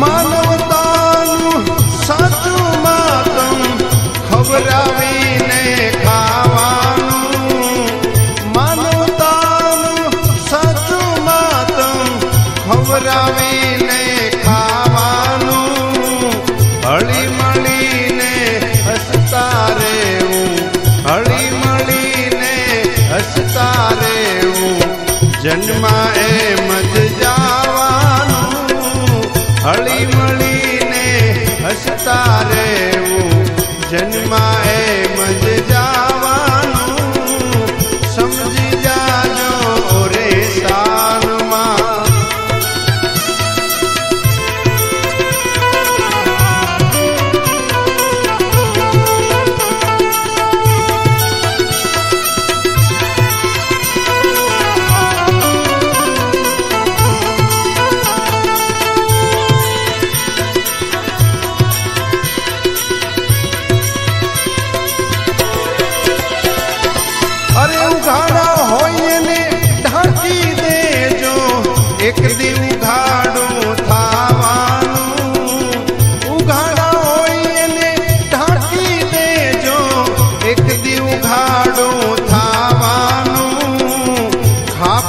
mano.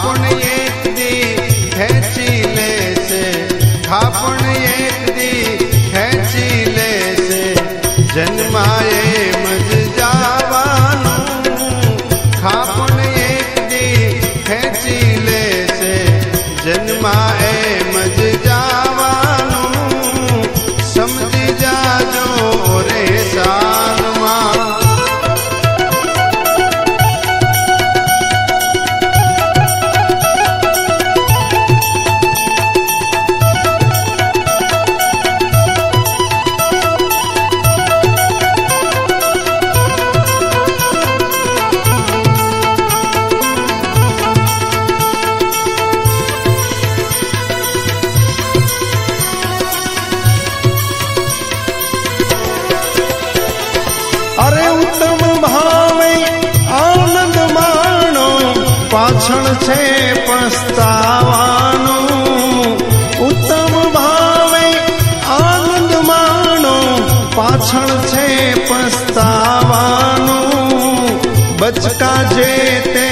ખાપણ એક દી ખેંચી લેશે. ખાપણ એક દી ખેંચી લેશે. જન્માએ મજ જાવાનું. ખાપણ એક દી ખેંચી લેશે. જન્મા એમ જ પાછળ છે પસ્તાવાનું. ઉત્તમ ભાવે આનંદ માણો પાછળ છે પસ્તાવાનું. બચકા જે તે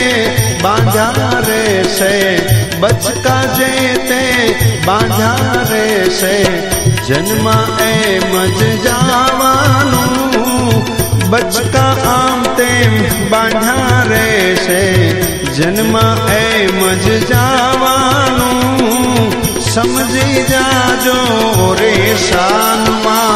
બાંધા રહેશે, બચકા જે તે બાંધા રહેશે, જન્મ એમ જ જાવાનું. બચકા આમ તેમ બાંધા રહેશે જન્મા એ મજ જાવાનું સમજી જાજો રે સાનમાં